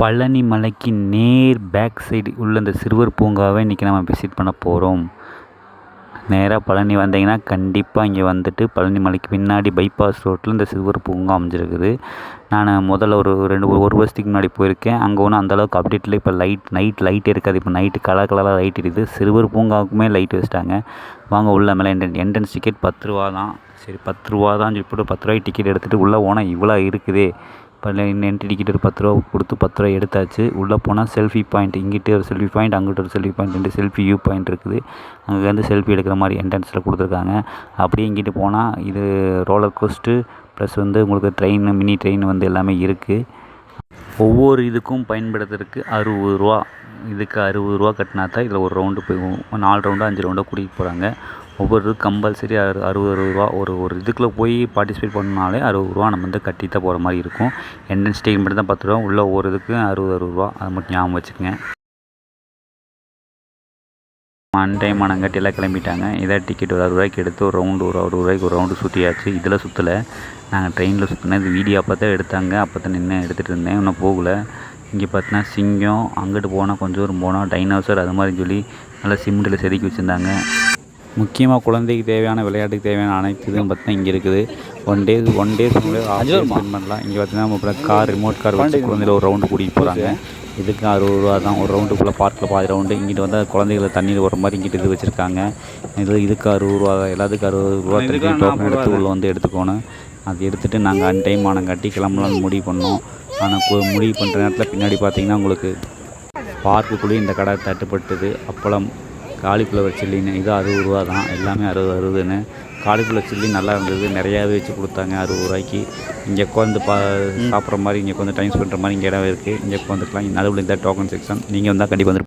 பழனி மலைக்கு நேர் back side உள்ள இந்த சிறுவர் பூங்காவை இன்றைக்கி நம்ம விசிட் பண்ண போகிறோம் நேராக பழனி வந்தீங்கன்னா கண்டிப்பாக இங்கே வந்துட்டு பழனி மலைக்கு பின்னாடி பைபாஸ் ரோட்டில் இந்த சிறுவர் பூங்கா அமைஞ்சிருக்குது. நான் முதல்ல ஒரு ரெண்டு ஒரு வருஷத்துக்கு முன்னாடி போயிருக்கேன். அங்கே ஒன்றும் அந்தளவுக்கு அப்டேட் இல்லை இப்போ லைட் நைட் லைட் இருக்காது. இப்போ நைட்டு கலர் கலராக லைட் இருக்குது சிறுவர் பூங்காவுக்குமே லைட் வச்சுட்டாங்க. வாங்க உள்ள மேலே என்ட்ரன் என்ட்ரன்ஸ் டிக்கெட் பத்து ரூபா தான் சரி பத்து ரூபா தான் சொல்லி போட்டு பத்து ரூபாய்க்கு டிக்கெட் எடுத்துகிட்டு உள்ளே போனால் இவ்வளோ இருக்குதே. இப்போ என்ட்ரி டிக்கெட் ஒரு பத்து ரூபா கொடுத்து பத்து ரூபா எடுத்தாச்சு. உள்ளே போனால் செல்ஃபி பாயிண்ட் இங்கிட்டு ஒரு செல்ஃபி பாயிண்ட் அங்கிட்ட ஒரு செல்ஃபி பாயிண்ட் ரெண்டு செல்ஃபி வியூ பாயிண்ட் இருக்குது. அங்கே வந்து செல்ஃபி எடுக்கிற மாதிரி என்ட்ரன்ஸில் கொடுத்துருக்காங்க. அப்படியே இங்கிட்டு போனால் இது ரோலர் கோஸ்ட்டு ப்ளஸ் வந்து உங்களுக்கு ட்ரெயின் மினி ட்ரெயின் வந்து எல்லாமே இருக்குது ஒவ்வொரு இதுக்கும் பயன்படுத்துறதுக்கு அறுபது ரூபா. இதுக்கு அறுபது ரூபா கட்டினா தான் இதில் ஒரு ரவுண்டு போய் நாலு ரவுண்டோ அஞ்சு ரவுண்டோ கூட்டிகிட்டு போகிறாங்க. ஒவ்வொரு கம்பல்சரி அறு அறுபது அறுபது ரூபா ஒரு ஒரு இதுக்குள்ளே போய் பார்ட்டிசிபேட் பண்ணாலே அறுபது ரூபா நம்ம வந்து கட்டி தான் போகிற மாதிரி இருக்கும். என்ட்ரன்ஸ் டிக்கெட் மட்டும் தான் பத்து ரூபா உள்ள ஒவ்வொரு இதுக்கும் அறுபது அறுபது ரூபா. அதை மட்டும் ஞாபகம் வச்சுக்கோங்க. அன் டைம் ஆனங்காட்டி கிளம்பிட்டாங்க. இதை டிக்கெட் ஒரு அறுபது ரூபாய்க்கு எடுத்து ஒரு ரவுண்டு ஒரு அறுபது ரூபாய்க்கு ஒரு ரவுண்டு சுற்றியாச்சு இதில் சுற்றலை நாங்கள் ட்ரெயினில் சுற்றினேன் இது வீடியோ அப்போ தான் எடுத்தாங்க. அப்போ தான் நின்று எடுத்துகிட்டு இருந்தேன். இன்னும் போகலை. இங்கே பார்த்தினா சிங்கம் அங்கிட்டு போனால் கொஞ்சம் தூரம் போனால் டைனோசர் அது மாதிரி சொல்லி நல்லா சிமெண்ட்டில் செதுக்கி வச்சுருந்தாங்க. முக்கியமாக குழந்தைக்கு தேவையான விளையாட்டுக்கு தேவையான அனைத்து இதுவும் பார்த்தீங்கன்னா இங்கே இருக்குது. One day one days spend பண்ணலாம். இங்கே பார்த்தீங்கன்னா அப்புறம் கார் ரிமோட் கார் வச்சு குழந்தைல ஒரு ரவுண்டு கூட்டிகிட்டு போகிறாங்க இதுக்கு அறுபது ரூபா தான். ஒரு ரவுண்டுக்குள்ளே பார்க்கில் பாதி ரவுண்டு இங்கிட்டு வந்து குழந்தைகளை தண்ணியில் வர மாதிரி இங்கிட்டு இது வச்சுருக்காங்க. இது இதுக்கு அறுபது ரூபா எல்லாத்துக்கும் அறுபது ரூபா டோக்கன் எடுத்து உள்ளே வந்து எடுத்துக்கோணும். அது எடுத்துகிட்டு நாங்கள் அன் டைம் ஆனங்காட்டி கிளம்பலாம்னு முடிவு பண்ணோம். ஆனால் முடிவு பண்ணுற நேரத்தில் பின்னாடி பார்த்தீங்கன்னா உங்களுக்கு பார்க்குக்குள்ளேயும் இந்த கடை தட்டுப்பட்டது. அப்பளம் காலிஃப்ளவர் சில்லின்னு இது அறுபது ரூபா தான். எல்லாமே அறுபது அறுபதுன்னு. காலிஃப்ளவர் சில்லி நல்லா இருந்தது. நிறையாவே வச்சு கொடுத்தாங்க. அறுபது ரூபாய்க்கு. இங்கே உட்காந்து பா சாப்பிட்ற மாதிரி இங்கே உட்காந்து டைம் ஸ்பெண்ட் பண்ணுற மாதிரி இங்கே இடம் இருக்குது இங்கே உட்காந்துக்கலாம் நடுவில் இந்த டோக்கன் செக்ஷன் நீங்கள் வந்தால் கண்டிப்பாக வந்து